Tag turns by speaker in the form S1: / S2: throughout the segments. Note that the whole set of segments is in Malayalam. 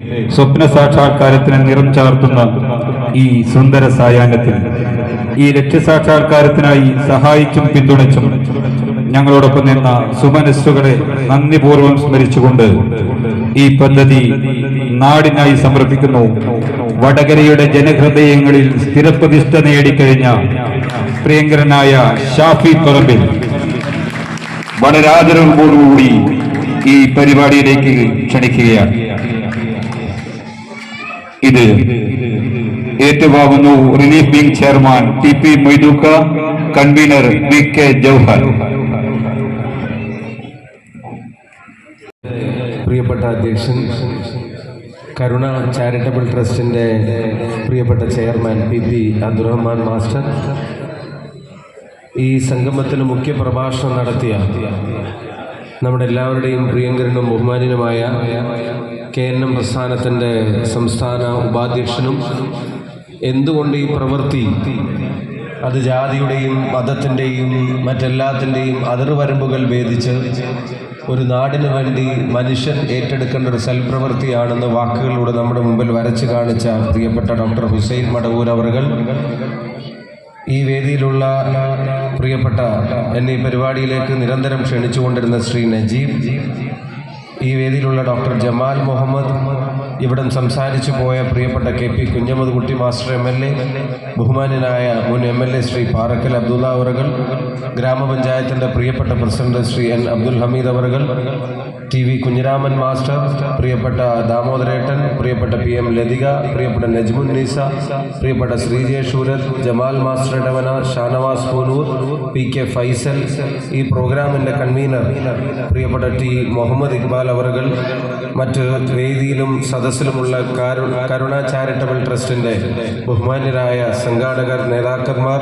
S1: സ്വപ്ന സാക്ഷാത്കാരത്തിന് നിറം ചാർത്തുന്ന ഈ സുന്ദര സായാഹ്നത്തിൽ ഈ ലക്ഷ്യസാക്ഷാത്കാരത്തിനായി സഹായിച്ചും പിന്തുണച്ചും ഞങ്ങളോടൊപ്പം നിന്ന സുമനസ്സുകളെ നന്ദിപൂർവം സ്മരിച്ചുകൊണ്ട് ഈ പദ്ധതി നാടിനായി സമർപ്പിക്കുന്നു. വടകരയുടെ ജനഹൃദയങ്ങളിൽ സ്ഥിരപ്രതിഷ്ഠ നേടിക്കഴിഞ്ഞ പ്രിയങ്കരനായ ഷാഫി പറമ്പിൽ വളരെ ആദരവോടുകൂടി ഈ പരിപാടിയിലേക്ക് ക്ഷണിക്കുകയാണ്. ഇത് ഏറ്റുവാങ്ങുന്നു relief wing chairman T P മൊയ്തൂക്ക convener V K Jauhar.
S2: പ്രിയപ്പെട്ട അധ്യക്ഷൻ കരുണ ചാരിറ്റബിൾ ട്രസ്റ്റിന്റെ പ്രിയപ്പെട്ട chairman P P Abdurahman master ഈ സംഗമത്തിന് മുഖ്യ പ്രഭാഷണം നടത്തിയ നമ്മുടെ എല്ലാവരുടെയും പ്രിയങ്കരനും ബഹുമാനിനുമായ കെ എൻ എം പ്രസ്ഥാനത്തിന്റെ സംസ്ഥാന ഉപാധ്യക്ഷനും എന്തുകൊണ്ട് ഈ പ്രവൃത്തി അത് ജാതിയുടെയും മതത്തിന്റെയും മറ്റെല്ലാത്തിന്റെയും അതിർവരമ്പുകൾ ഭേദിച്ച് ഒരു നാടിന് വേണ്ടി മനുഷ്യൻ ഏറ്റെടുക്കേണ്ട ഒരു സൽപ്രവൃത്തിയാണെന്ന് വാക്കുകളിലൂടെ നമ്മുടെ മുമ്പിൽ വരച്ചു കാണിച്ച പ്രിയപ്പെട്ട ഡോക്ടർ ഹുസൈൻ മടവൂർ അവറുകൾ ഈ വേദിയിലുള്ള പ്രിയപ്പെട്ട എന്നെ ഈ പരിപാടിയിലേക്ക് നിരന്തരം ക്ഷണിച്ചുകൊണ്ടിരുന്ന ശ്രീ നജീബ് ഈ വേദിയിലുള്ള ഡോക്ടർ ജമാൽ മുഹമ്മദ് ഇവിടെ സംസാരിച്ചു പോയ പ്രിയപ്പെട്ട കെ പി കുഞ്ഞമ്മദ് കുട്ടി മാസ്റ്റർ എം എൽ എ ബഹുമാനായ മുൻ M L A Sri Parakkal Abdulla അവറുകൾ ഗ്രാമപഞ്ചായത്തിന്റെ പ്രിയപ്പെട്ട പ്രസിഡന്റ് ശ്രീ എൻ അബ്ദുൽ ഹമീദ് അവറുകൾ ടി വി കുഞ്ഞിരാമൻ മാസ്റ്റർ പ്രിയപ്പെട്ട ദാമോദരേട്ടൻ പ്രിയപ്പെട്ട പി എം ലതിക പ്രിയപ്പെട്ട നജ്മുൻ നീസ പ്രിയപ്പെട്ട Sreejaya Surath Jamal master Edavana Shanavas Poonoor P K Faisal ഈ പ്രോഗ്രാമിന്റെ കൺവീനർ പ്രിയപ്പെട്ട ടി മുഹമ്മദ് ഇക്ബാൽ അവറുകൾ മറ്റ് വേദിയിലും സദസ്സിലുമുള്ള കാരു കരുണ ചാരിറ്റബിൾ ട്രസ്റ്റിന്റെ ബഹുമാന്യരായ സംഘാടകർ നേതാക്കന്മാർ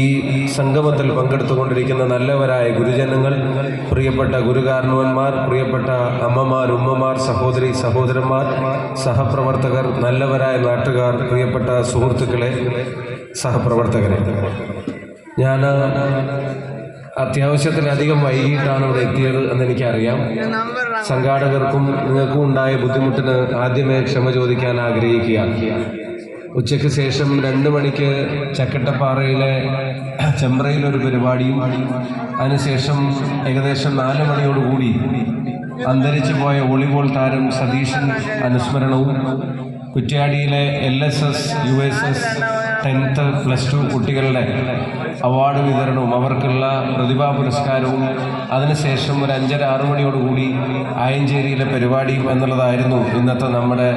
S2: ഈ സംഗമത്തിൽ പങ്കെടുത്തുകൊണ്ടിരിക്കുന്ന നല്ലവരായ ഗുരുജനങ്ങൾ പ്രിയപ്പെട്ട ഗുരുകാരണവന്മാർ പ്രിയപ്പെട്ട അമ്മമാർ ഉമ്മമാർ സഹോദരി സഹോദരന്മാർ സഹപ്രവർത്തകർ നല്ലവരായ നാട്ടുകാർ പ്രിയപ്പെട്ട സുഹൃത്തുക്കളെ സഹപ്രവർത്തകരെ. ഞാൻ അത്യാവശ്യത്തിലധികം വൈകിട്ടാണ് ഇവിടെ എത്തിയത് എന്ന് എനിക്കറിയാം സംഘാടകർക്കും നിങ്ങൾക്കും ഉണ്ടായ ബുദ്ധിമുട്ടിന് ആദ്യമേ ക്ഷമ ചോദിക്കാൻ ആഗ്രഹിക്കുക. ഉച്ചയ്ക്ക് ശേഷം രണ്ട് മണിക്ക് ചക്കട്ടപ്പാറയിലെ ചെമ്പ്രയിലൊരു പരിപാടിയും അതിനുശേഷം ഏകദേശം നാല് മണിയോടുകൂടി അന്തരിച്ചു പോയ വോളിബോൾ താരം സതീശൻ അനുസ്മരണവും കുറ്റ്യാടിയിലെ L S S U S S tenth plus two കുട്ടികളുടെ അവാർഡ് വിതരണവും അവർക്കുള്ള പ്രതിഭാ പുരസ്കാരവും അതിനുശേഷം ഒരു അഞ്ചര ആറു മണിയോടുകൂടി ആയഞ്ചേരിയിലെ പരിപാടിയും എന്നുള്ളതായിരുന്നു ഇന്നത്തെ നമ്മുടെ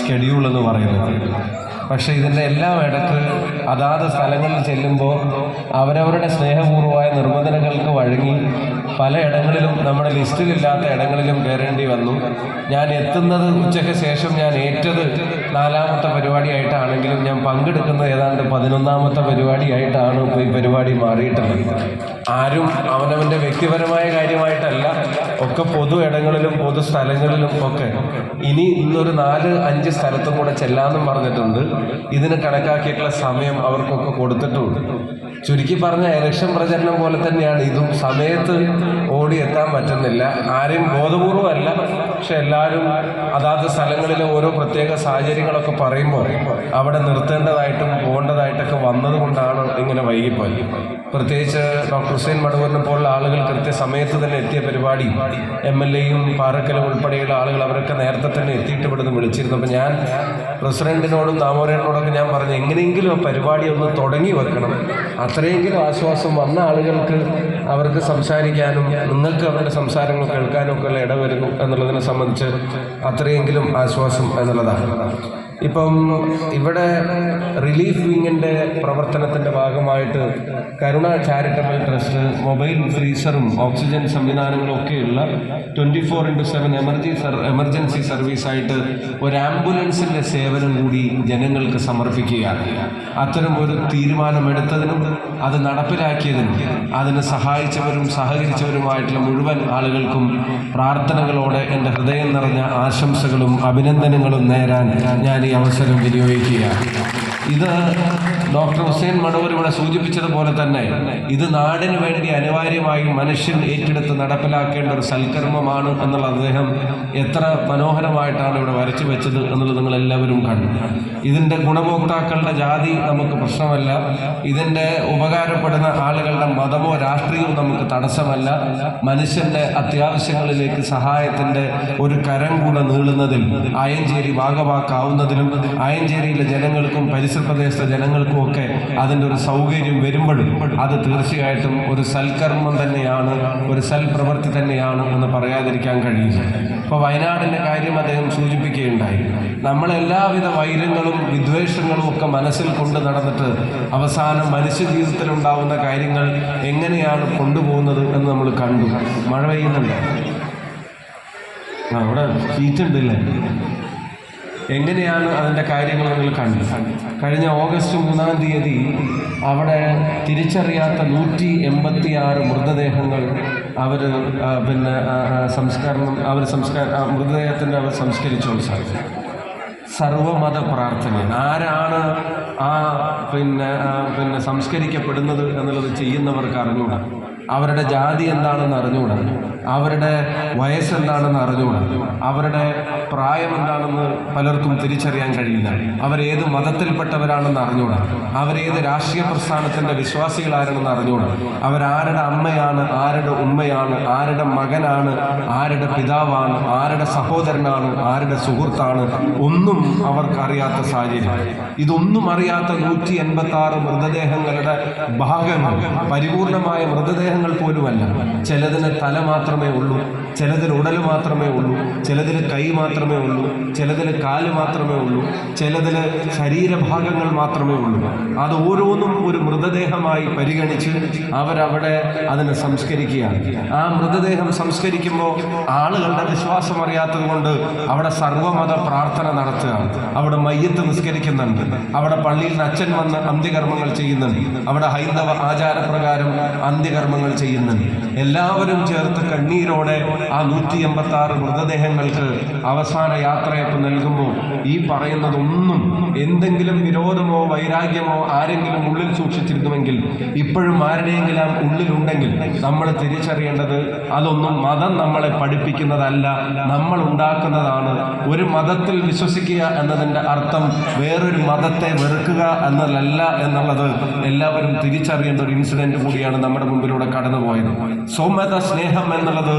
S2: ഷെഡ്യൂൾ എന്ന് പറയുന്നത്. പക്ഷേ ഇതിന്റെ എല്ലാം ഇടയ്ക്ക് അതാത് സ്ഥലങ്ങളിൽ ചെല്ലുമ്പോൾ അവരവരുടെ സ്നേഹപൂർവമായ നിർബന്ധനങ്ങൾക്ക് വഴങ്ങി പലയിടങ്ങളിലും നമ്മുടെ ലിസ്റ്റിലില്ലാത്ത ഇടങ്ങളിലും കയറേണ്ടി വന്നു. ഞാൻ എത്തുന്നത് ഉച്ചയ്ക്ക് ശേഷം ഞാൻ ഏറ്റത് നാലാമത്തെ പരിപാടിയായിട്ടാണെങ്കിലും ഞാൻ പങ്കെടുക്കുന്നത് ഏതാണ്ട് പതിനൊന്നാമത്തെ പരിപാടിയായിട്ടാണ് ഈ പരിപാടി മാറിയിട്ടുള്ളത്. ആരും അവനവന്റെ വ്യക്തിപരമായ കാര്യമായിട്ടല്ല ഒക്കെ പൊതു ഇടങ്ങളിലും പൊതു സ്ഥലങ്ങളിലും ഒക്കെ. ഇനി ഇന്നൊരു നാല് അഞ്ച് സ്ഥലത്തും കൂടെ ചെല്ലാമെന്നും പറഞ്ഞിട്ടുണ്ട്. ഇതിന് കണക്കാക്കിയിട്ടുള്ള സമയം അവർക്കൊക്കെ കൊടുത്തിട്ടുണ്ട്. ചുരുക്കി പറഞ്ഞ ഇലക്ഷൻ പ്രചരണം പോലെ തന്നെയാണ്. ഇതും സമയത്ത് ഓടി എത്താൻ പറ്റുന്നില്ല. ആരെയും ബോധപൂർവമല്ല. പക്ഷെ എല്ലാവരും അതാത് സ്ഥലങ്ങളിലെ ഓരോ പ്രത്യേക സാഹചര്യങ്ങളൊക്കെ പറയുമ്പോൾ അവിടെ നിർത്തേണ്ടതായിട്ടും പോകേണ്ടതായിട്ടൊക്കെ വന്നതുകൊണ്ടാണ് ഇങ്ങനെ വൈകിപ്പോയി പ്രത്യേകിച്ച് ഡോക്ടർ ഹുസൈൻ മടവൂരിനെ പോലുള്ള ആളുകൾ കൃത്യസമയത്ത് തന്നെ എത്തിയ പരിപാടി എം എൽ എയും പാറക്കലും ഉൾപ്പെടെയുള്ള ആളുകൾ അവരൊക്കെ നേരത്തെ തന്നെ എത്തിയിട്ട് ഇവിടുന്ന് വിളിച്ചിരുന്നു. അപ്പം ഞാൻ പ്രസിഡന്റിനോടും ദാമോദരനോടൊക്കെ ഞാൻ പറഞ്ഞു എങ്ങനെയെങ്കിലും പരിപാടി ഒന്ന് തുടങ്ങി വെക്കണം. അത്രയെങ്കിലും ആശ്വാസം വന്ന ആളുകൾക്ക് അവർക്ക് സംസാരിക്കാനും നിങ്ങൾക്ക് അവരുടെ സംസാരങ്ങൾ കേൾക്കാനും ഒക്കെ ഉള്ള ഇടവരുന്നു എന്നുള്ളതിനെ സംബന്ധിച്ച് അത്രയെങ്കിലും ആശ്വാസം എന്നുള്ളതാണ്. ഇപ്പം ഇവിടെ റിലീഫ് വിങ്ങിന്റെ പ്രവർത്തനത്തിന്റെ ഭാഗമായിട്ട് കരുണ ചാരിറ്റബിൾ ട്രസ്റ്റ് മൊബൈൽ ഫ്രീസറും ഓക്സിജൻ സംവിധാനങ്ങളും ഒക്കെയുള്ള ട്വന്റി ഫോർ ഇന്റു സെവൻ എമർജി എമർജൻസി സർവീസായിട്ട് ഒരു ആംബുലൻസിന്റെ സേവനം കൂടി ജനങ്ങൾക്ക് സമർപ്പിക്കുകയാണ്. അത്തരം ഒരു തീരുമാനമെടുത്തതിനും അത് നടപ്പിലാക്കിയതിനും അതിന് സഹായിച്ചവരും സഹകരിച്ചവരുമായിട്ടുള്ള മുഴുവൻ ആളുകൾക്കും പ്രാർത്ഥനകളോടെ എന്റെ ഹൃദയം നിറഞ്ഞ ആശംസകളും അഭിനന്ദനങ്ങളും നേരാൻ ഞാൻ ഈ അവസരം വിനിയോഗിക്കുകയാണ്. ഇത് ഡോക്ടർ ഹുസൈൻ മടവൂർ ഇവിടെ സൂചിപ്പിച്ചതുപോലെ തന്നെ ഇത് നാടിന് വേണ്ടി അനിവാര്യമായി മനുഷ്യൻ ഏറ്റെടുത്ത് നടപ്പിലാക്കേണ്ട ഒരു സൽക്കർമ്മമാണ് എന്നുള്ള അദ്ദേഹം എത്ര മനോഹരമായിട്ടാണ് ഇവിടെ വരച്ചു വെച്ചത് എന്നുള്ളത് നിങ്ങൾ എല്ലാവരും കണ്ടു. ഇതിന്റെ ഗുണഭോക്താക്കളുടെ ജാതി നമുക്ക് പ്രശ്നമല്ല. ഇതിന്റെ ഉപകാരപ്പെടുന്ന ആളുകളുടെ മതമോ രാഷ്ട്രീയമോ നമുക്ക് തടസ്സമല്ല. മനുഷ്യന്റെ അത്യാവശ്യങ്ങളിലേക്ക് സഹായത്തിന്റെ ഒരു കരം കൂടെ നീളുന്നതിൽ അയഞ്ചേരി ഭാഗവാക്കാവുന്നതിലും അയഞ്ചേരിയിലെ ജനങ്ങൾക്കും പരിസര പ്രദേശത്തെ ജനങ്ങൾക്കും ഒക്കെ അതിന്റെ ഒരു സൗകര്യം വരുമ്പോഴും അത് തീർച്ചയായിട്ടും ഒരു സൽക്കർമ്മം തന്നെയാണ് ഒരു സൽപ്രവൃത്തി തന്നെയാണ് എന്ന് പറയാതിരിക്കാൻ കഴിയില്ല. ഇപ്പോൾ വയനാടിന്റെ കാര്യം അദ്ദേഹം സൂചിപ്പിക്കുകയുണ്ടായി. നമ്മളെല്ലാവിധ വൈരങ്ങളും വിദ്വേഷങ്ങളും ഒക്കെ മനസ്സിൽ കൊണ്ട് നടന്നിട്ട് അവസാനം മനുഷ്യ ജീവിതത്തിലുണ്ടാവുന്ന കാര്യങ്ങൾ എങ്ങനെയാണ് കൊണ്ടുപോകുന്നത് എന്ന് നമ്മൾ കണ്ടു. മഴ പെയ്യുന്നുണ്ട്. അവിടെ ഹീറ്റ് എങ്ങനെയാണ് അതിന്റെ കാര്യങ്ങൾ നിങ്ങൾ കണ്ടത്? കഴിഞ്ഞ ഓഗസ്റ്റ് മൂന്നാം തീയതി അവിടെ തിരിച്ചറിയാത്ത നൂറ്റി എൺപത്തി ആറ് മൃതദേഹങ്ങൾ അവർ പിന്നെ സംസ്കരണം അവർ സംസ്കാര മൃതദേഹത്തിന്റെ അവർ സംസ്കരിച്ചു. സാധിക്കും സർവമത പ്രാർത്ഥന ആരാണ് ആ പിന്നെ പിന്നെ സംസ്കരിക്കപ്പെടുന്നത് എന്നുള്ളത് ചെയ്യുന്നവർക്ക് അറിഞ്ഞൂടാ. അവരുടെ ജാതി എന്താണെന്ന് അറിഞ്ഞുകൂടാ? അവരുടെ വയസ്സെന്താണെന്ന് അറിഞ്ഞുകൂടാ? അവരുടെ പ്രായം എന്താണെന്ന് പലർക്കും തിരിച്ചറിയാൻ കഴിയില്ല. അവരേത് മതത്തിൽപ്പെട്ടവരാണെന്ന് അറിഞ്ഞുകൂടാ? അവരേത് രാഷ്ട്രീയ പ്രസ്ഥാനത്തിന്റെ വിശ്വാസികളാരാണെന്ന് അറിഞ്ഞുകൂടാ? അവരാരുടെ അമ്മയാണ് ആരുടെ ഉമ്മയാണ് ആരുടെ മകനാണ് ആരുടെ പിതാവാണ് ആരുടെ സഹോദരനാണ് ആരുടെ സുഹൃത്താണ് ഒന്നും അവർക്കറിയാത്ത സാഹചര്യം. ഇതൊന്നും അറിയാത്ത നൂറ്റി എൺപത്തി ആറ് മൃതദേഹങ്ങളുടെ ഭാഗങ്ങൾ പരിപൂർണമായ മൃതദേഹങ്ങൾ പോലുമല്ല. ചിലതിന് തല മാത്രമേ ഉള്ളൂ. ചിലതിൽ ഉടൽ മാത്രമേ ഉള്ളൂ ചിലതിൽ കൈ മാത്രമേ ഉള്ളൂ ചിലതിൽ കാൽ മാത്രമേ ഉള്ളൂ ചിലതിൽ ശരീരഭാഗങ്ങൾ മാത്രമേ ഉള്ളൂ. അത് ഓരോന്നും ഒരു മൃതദേഹമായി പരിഗണിച്ച് അവരവിടെ അതിനെ സംസ്കരിക്കുകയാണ്. ആ മൃതദേഹം സംസ്കരിക്കുമ്പോൾ ആളുകളുടെ വിശ്വാസം അറിയാത്തത് കൊണ്ട് അവിടെ സർവമത പ്രാർത്ഥന നടത്തുകയാണ്. അവിടെ മയ്യത്ത് നിസ്കരിക്കുന്നുണ്ട്. അവിടെ പള്ളിയിൽ നിന്ന് അച്ഛൻ വന്ന് അന്ത്യകർമ്മങ്ങൾ ചെയ്യുന്നുണ്ട്. അവിടെ ഹൈന്ദവ ആചാരപ്രകാരം അന്ത്യകർമ്മങ്ങൾ ചെയ്യുന്നുണ്ട്. എല്ലാവരും ചേർത്ത് കണ്ണീരോടെ ആ നൂറ്റി എൺപത്തി ആറ് മൃതദേഹങ്ങൾക്ക് അവസാന യാത്രയപ്പ് നൽകുമ്പോൾ ഈ പറയുന്നതൊന്നും എന്തെങ്കിലും വിരോധമോ വൈരാഗ്യമോ ആരെങ്കിലും ഉള്ളിൽ സൂക്ഷിച്ചിരുന്നുവെങ്കിൽ ഇപ്പോഴും ആരുടെയെങ്കിലും ഉള്ളിലുണ്ടെങ്കിൽ നമ്മൾ തിരിച്ചറിയേണ്ടത് അതൊന്നും മതം നമ്മളെ പഠിപ്പിക്കുന്നതല്ല നമ്മൾ ഉണ്ടാക്കുന്നതാണ്. ഒരു മതത്തിൽ വിശ്വസിക്കുക എന്നതിന്റെ അർത്ഥം വേറൊരു മതത്തെ വെറുക്കുക എന്നതല്ല എന്നുള്ളത് എല്ലാവരും തിരിച്ചറിയേണ്ട ഒരു ഇൻസിഡന്റ് കൂടിയാണ് നമ്മുടെ മുമ്പിലൂടെ കടന്നുപോയത്. സ്വമത സ്നേഹം എന്നുള്ളത്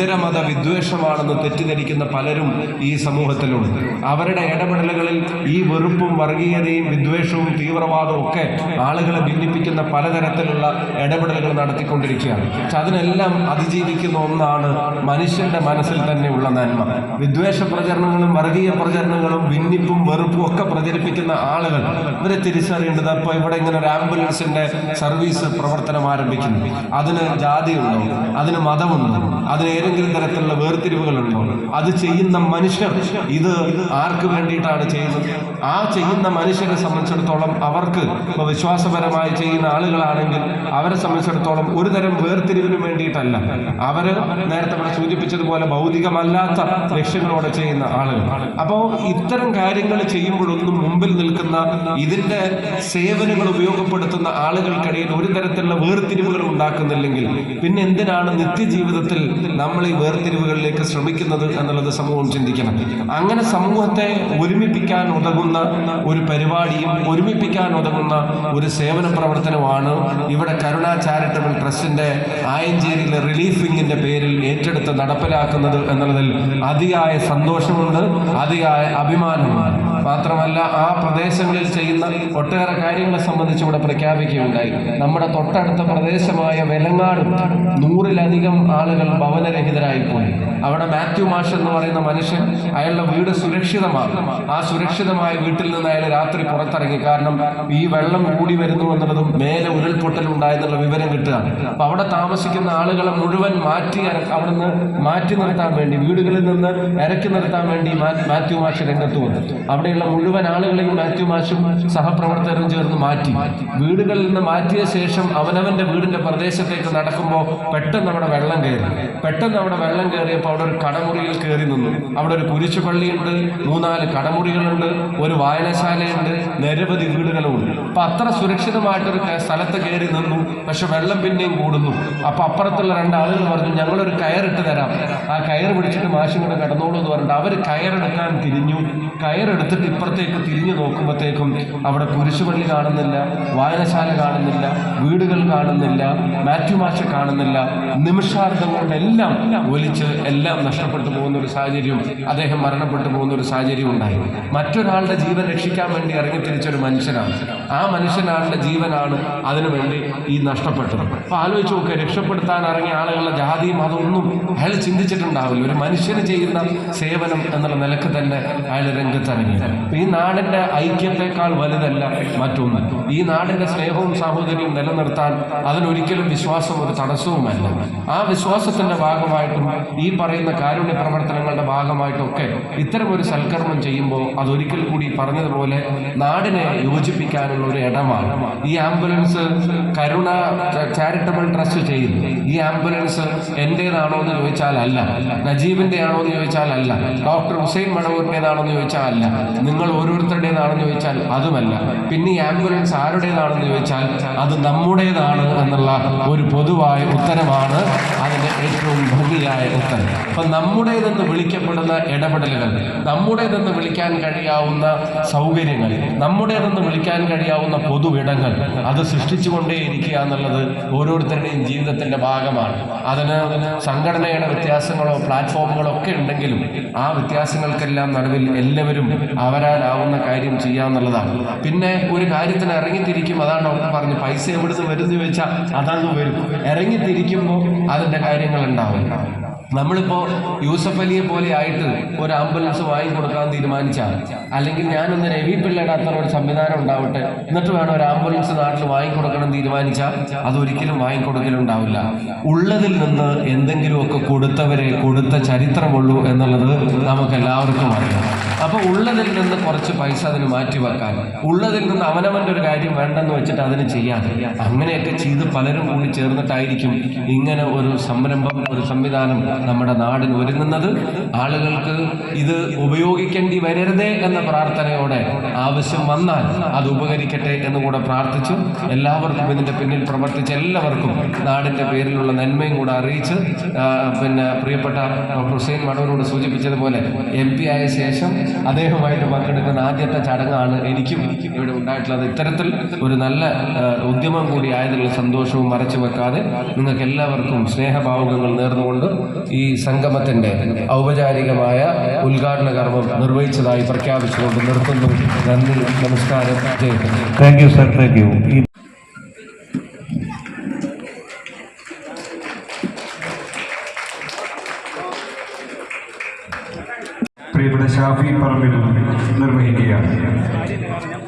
S2: ഇതര മത വിദ്വേഷമാണെന്ന് തെറ്റിദ്ധരിക്കുന്ന പലരും ഈ സമൂഹത്തിലുണ്ട്. അവരുടെ ഇടപെടലുകളിൽ ഈ വെറുപ്പും വർഗീയതയും വിദ്വേഷവും തീവ്രവാദവും ഒക്കെ ആളുകളെ ഭിന്നിപ്പിക്കുന്ന പലതരത്തിലുള്ള ഇടപെടലുകൾ നടത്തിക്കൊണ്ടിരിക്കുകയാണ്. പക്ഷെ അതിനെല്ലാം അതിജീവിക്കുന്ന ഒന്നാണ് മനുഷ്യന്റെ മനസ്സിൽ തന്നെയുള്ള നന്മ. വിദ്വേഷ പ്രചരണങ്ങളും വർഗീയ പ്രചരണങ്ങളും ഭിന്നിപ്പും വെറുപ്പും ഒക്കെ പ്രചരിപ്പിക്കുന്ന ആളുകൾ ഇവരെ തിരിച്ചറിയേണ്ടത് അപ്പോൾ ഇവിടെ ഇങ്ങനെ ഒരു ആംബുലൻസിന്റെ സർവീസ് പ്രവർത്തനം ആരംഭിക്കുന്നു. അതിന് ജാതിയുണ്ടോ? അതിന് മതമുണ്ടോ? അതിന് ഏതെങ്കിലും തരത്തിലുള്ള വേർതിരിവുകളുണ്ടോ? അത് ചെയ്യുന്ന മനുഷ്യർ ഇത് ആർക്ക് വേണ്ടിയിട്ടാണ് ചെയ്യുന്നത്? ആ ചെയ്യുന്ന മനുഷ്യരെ സംബന്ധിച്ചിടത്തോളം അവർക്ക് വിശ്വാസപരമായി ചെയ്യുന്ന ആളുകളാണെങ്കിൽ അവരെ സംബന്ധിച്ചിടത്തോളം ഒരു തരം വേർതിരിവിന് വേണ്ടിയിട്ടല്ല. അവർ നേരത്തെ ഇവിടെ സൂചിപ്പിച്ചതുപോലെ ഭൗതികമല്ലാത്ത ലക്ഷ്യങ്ങളോടെ ചെയ്യുന്ന ആളുകൾ. അപ്പോൾ ഇത്തരം കാര്യങ്ങൾ ചെയ്യുമ്പോഴൊന്നും മുമ്പിൽ നിൽക്കുന്ന ഇതിന്റെ സേവനങ്ങൾ ഉപയോഗപ്പെടുത്തുന്ന ആളുകൾക്കിടയിൽ ഒരു തരത്തിലുള്ള വേർതിരിവുകൾ ഉണ്ടാക്കുന്നില്ലെങ്കിൽ പിന്നെ എന്തിനാണ് നിത്യജീവിതത്തിൽ നമ്മൾ ഈ വേർതിരിവുകളിലേക്ക് ശ്രമിക്കുന്നത് എന്നുള്ളത് സമൂഹം ചിന്തിക്കണം. അങ്ങനെ സമൂഹത്തെ ഒരുമിപ്പിക്കാൻ ഉതകുന്ന ഒരു പരിപാടിയും ഒരുമിപ്പിക്കാൻ ഉതകുന്ന ഒരു സേവന പ്രവർത്തനമാണ് ഇവിടെ കരുണ ചാരിറ്റബിൾ ട്രസ്റ്റിന്റെ ആയഞ്ചേരിയിലെ റിലീഫ് വിങ്ങിന്റെ പേരിൽ ഏറ്റെടുത്ത് നടപ്പിലാക്കുന്നത് എന്നുള്ളതിൽ അതിയായ സന്തോഷമുണ്ട് അതിയായ അഭിമാനമുണ്ട്. മാത്രമല്ല ആ പ്രദേശങ്ങളിൽ ചെയ്യുന്ന ഒട്ടേറെ കാര്യങ്ങളെ സംബന്ധിച്ച് ഇവിടെ പ്രഖ്യാപിക്കുകയുണ്ടായി. നമ്മുടെ തൊട്ടടുത്ത പ്രദേശമായ വെലങ്ങാട് നൂറിലധികം ആളുകൾ ഭവനരഹിതരായി പോയി അവിടെ മാത്യു മാഷ് എന്ന് പറയുന്ന മനുഷ്യൻ അയാളുടെ വീട് സുരക്ഷിതമാണ്. ആ സുരക്ഷിതമായ വീട്ടിൽ നിന്ന് അയാൾ രാത്രി പുറത്തിറങ്ങി. കാരണം ഈ വെള്ളം കൂടി വരുന്നു എന്നുള്ളതും മേലെ ഉരുൾപൊട്ടൽ ഉണ്ടായെന്നുള്ള വിവരം കിട്ടുകയാണ്. അപ്പൊ അവിടെ താമസിക്കുന്ന ആളുകളെ മുഴുവൻ മാറ്റി അവിടെ നിന്ന് മാറ്റി നിർത്താൻ വേണ്ടി വീടുകളിൽ നിന്ന് ഇറക്കി നിർത്താൻ വേണ്ടി മാത്യു മാഷ് രംഗത്ത് വന്നു. അവിടെ അവിടെയുള്ള മുഴുവൻ ആളുകളെയും മാത്യു മാഷും സഹപ്രവർത്തകരും ചേർന്ന് മാറ്റി. വീടുകളിൽ നിന്ന് മാറ്റിയ ശേഷം അവനവന്റെ വീടിന്റെ പ്രദേശത്തേക്ക് നടക്കുമ്പോൾ പെട്ടെന്ന് അവിടെ വെള്ളം കയറി. പെട്ടെന്ന് അവിടെ വെള്ളം കയറിയപ്പോൾ അവിടെ ഒരു കടമുറിയിൽ കയറി നിന്നു. അവിടെ ഒരു കുരിശുപള്ളിയുണ്ട് മൂന്നാൽ കടമുറികളുണ്ട് ഒരു വായനശാലയുണ്ട് നിരവധി വീടുകളുണ്ട് അപ്പൊ അത്ര സുരക്ഷിതമായിട്ടൊരു സ്ഥലത്ത് കയറി നിന്നു. പക്ഷെ വെള്ളം പിന്നെയും കൂടുന്നു. അപ്പൊ അപ്പുറത്തുള്ള രണ്ടാളുകൾ പറഞ്ഞു ഞങ്ങളൊരു കയറിട്ട് തരാം. ആ കയർ പിടിച്ചിട്ട് മാഷിങ്ങോട് കടന്നോളൂ എന്ന് പറഞ്ഞിട്ട് അവർ കയറെടുക്കാൻ തിരിഞ്ഞു. കയറെടുത്തിട്ട് ഇപ്പുറത്തേക്ക് തിരിഞ്ഞു നോക്കുമ്പോഴത്തേക്കും അവിടെ കുരിശുപള്ളി കാണുന്നില്ല വായനശാല കാണുന്നില്ല വീടുകൾ കാണുന്നില്ല മാഷ കാണുന്നില്ല. നിമിഷാർത്ഥം കൊണ്ടെല്ലാം ഒലിച്ച് എല്ലാം നഷ്ടപ്പെട്ടു പോകുന്ന ഒരു സാഹചര്യം അദ്ദേഹം മരണപ്പെട്ടു പോകുന്ന ഒരു സാഹചര്യം ഉണ്ടായി. മറ്റൊരാളുടെ ജീവൻ രക്ഷിക്കാൻ വേണ്ടി ഇറങ്ങി തിരിച്ചൊരു മനുഷ്യനാണ്. ആ മനുഷ്യനാളുടെ ജീവനാണ് അതിനുവേണ്ടി ഈ നഷ്ടപ്പെട്ടത്. അപ്പൊ ആലോചിച്ച് നോക്കുക രക്ഷപ്പെടുത്താൻ ഇറങ്ങിയ ആളുകളുടെ ജാതിയും അതൊന്നും അയാൾ ചിന്തിച്ചിട്ടുണ്ടാവില്ല. ഒരു മനുഷ്യന് ചെയ്യുന്ന സേവനം എന്നുള്ള നിലയ്ക്ക് തന്നെ അയാൾ രംഗത്തിറങ്ങി. ഈ നാടിന്റെ ഐക്യത്തെക്കാൾ വലുതല്ല മറ്റൊന്ന്. ഈ നാടിന്റെ സ്നേഹവും സാഹോദര്യവും നിലനിർത്താൻ അതിനൊരിക്കലും വിശ്വാസം ഒരു തടസ്സവുമല്ല. ആ വിശ്വാസത്തിന്റെ ഭാഗമായിട്ടും ഈ പറയുന്ന കാരുണ്യ പ്രവർത്തനങ്ങളുടെ ഭാഗമായിട്ടൊക്കെ ഇത്തരമൊരു സൽക്കർമ്മം ചെയ്യുമ്പോൾ അതൊരിക്കൽ കൂടി പറഞ്ഞതുപോലെ നാടിനെ യോജിപ്പിക്കാനുള്ള ഒരു ഇടമാണ്. ഈ ആംബുലൻസ് കരുണ ചാരിറ്റബിൾ ട്രസ്റ്റ് ചെയ്യുന്നു. ഈ ആംബുലൻസ് എന്റേതാണോ എന്ന് ചോദിച്ചാൽ അല്ല. നജീബിന്റെ ആണോ എന്ന് ചോദിച്ചാൽ അല്ല. ഡോക്ടർ ഹുസൈൻ മടവൂരിന്റെതാണോ എന്ന് ചോദിച്ചാൽ അല്ല. നിങ്ങൾ ഓരോരുത്തരുടേതാണെന്ന് ചോദിച്ചാൽ അതുമല്ല. പിന്നെ ഈ ആംബുലൻസ് ആരുടേതാണെന്ന് ചോദിച്ചാൽ അത് നമ്മുടേതാണ് എന്നുള്ള ഒരു പൊതുവായ ഉത്തരമാണ് അതിന്റെ ഏറ്റവും ഭംഗിയായ ഉത്തരം. അപ്പം നമ്മുടേതെന്ന് വിളിക്കപ്പെടുന്ന ഇടപെടലുകൾ നമ്മുടേതെന്ന് വിളിക്കാൻ കഴിയാവുന്ന സൗകര്യങ്ങൾ നമ്മുടേതെന്ന് വിളിക്കാൻ കഴിയാവുന്ന പൊതു ഇടങ്ങൾ അത് സൃഷ്ടിച്ചുകൊണ്ടേയിരിക്കുക എന്നുള്ളത് ഓരോരുത്തരുടെയും ജീവിതത്തിന്റെ ഭാഗമാണ്. അതിന് സംഘടനയുടെ വ്യത്യാസങ്ങളോ പ്ലാറ്റ്ഫോമുകളോ ഒക്കെ ഉണ്ടെങ്കിലും ആ വ്യത്യാസങ്ങൾക്കെല്ലാം നടുവിൽ എല്ലാവരും അവരാലാവുന്ന കാര്യം ചെയ്യാന്നുള്ളതാണ് പിന്നെ ഒരു കാര്യത്തിന് ഇറങ്ങിത്തിരിക്കും അതാണ് ഡോക്ടർ പറഞ്ഞു പൈസ എവിടുന്ന് വരുന്നു ചോദിച്ചാൽ അതാണ് വരും. ഇറങ്ങിത്തിരിക്കുമ്പോൾ അതിന്റെ കാര്യങ്ങൾ ഉണ്ടാവും നമ്മളിപ്പോ യൂസഫ് അലിയെ പോലെ ആയിട്ട് ഒരു ആംബുലൻസ് വാങ്ങി കൊടുക്കാൻ തീരുമാനിച്ചാൽ അല്ലെങ്കിൽ ഞാനൊന്ന് രവി പിള്ളയുടെ അത്ര ഒരു സംവിധാനം ഉണ്ടാവട്ടെ എന്നിട്ട് വേണം ഒരു ആംബുലൻസ് നാട്ടിൽ വാങ്ങിക്കൊടുക്കണം തീരുമാനിച്ചാൽ അതൊരിക്കലും വാങ്ങിക്കൊടുക്കലുണ്ടാവില്ല ഉള്ളതിൽ നിന്ന് എന്തെങ്കിലുമൊക്കെ കൊടുത്തവരെ കൊടുത്ത ചരിത്രമുള്ളൂ എന്നുള്ളത് നമുക്ക് എല്ലാവർക്കും അറിയാം. അപ്പൊ ഉള്ളതിൽ നിന്ന് കുറച്ച് പൈസ അതിന് മാറ്റിവെക്കാൻ ഉള്ളതിൽ നിന്ന് അവനവന്റെ ഒരു കാര്യം വേണ്ടെന്ന് വെച്ചിട്ട് അതിന് ചെയ്യാൻ അങ്ങനെയൊക്കെ ചെയ്ത് പലരും കൂടി ചേർന്നിട്ടായിരിക്കും ഇങ്ങനെ ഒരു സംരംഭം ഒരു സംവിധാനം നമ്മുടെ നാടിന് ഒരുങ്ങുന്നത് ആളുകൾക്ക് ഇത് ഉപയോഗിക്കേണ്ടി വരരുതേ എന്ന പ്രാർത്ഥനയോടെ ആവശ്യം വന്നാൽ അത് ഉപകരിക്കട്ടെ എന്ന് കൂടെ പ്രാർത്ഥിച്ചു എല്ലാവർക്കും ഇതിന്റെ പിന്നിൽ പ്രവർത്തിച്ച എല്ലാവർക്കും നാടിന്റെ പേരിലുള്ള നന്മയും കൂടെ അറിയിച്ച് പിന്നെ പ്രിയപ്പെട്ട ഡോക്ടർ ഹുസൈൻ മടവനോട് സൂചിപ്പിച്ചതുപോലെ എം പി ആയ ശേഷം അദ്ദേഹമായിട്ട് പങ്കെടുക്കുന്ന ആദ്യത്തെ ചടങ്ങാണ് എനിക്കും ഇവിടെ ഉണ്ടായിട്ടുള്ളത്. ഇത്തരത്തിൽ ഒരു നല്ല ഉദ്യമം കൂടി ആയതിലുള്ള സന്തോഷവും മറച്ചു വെക്കാതെ നിങ്ങൾക്ക് എല്ലാവർക്കും സ്നേഹഭാവുകങ്ങൾ നേർന്നുകൊണ്ട് ഈ സംഗമത്തിന്റെ ഔപചാരികമായ ഉദ്ഘാടന കർമ്മം നിർവഹിച്ചതായി പ്രഖ്യാപിച്ചുകൊണ്ട് നിർത്തുന്നു. നന്ദി നമസ്കാരം.
S1: Thank you sir thank you പ്രിയപ്പെട്ട ഷാഫി പറമ്പിൽ നിർവഹിക്കുകയാണ്.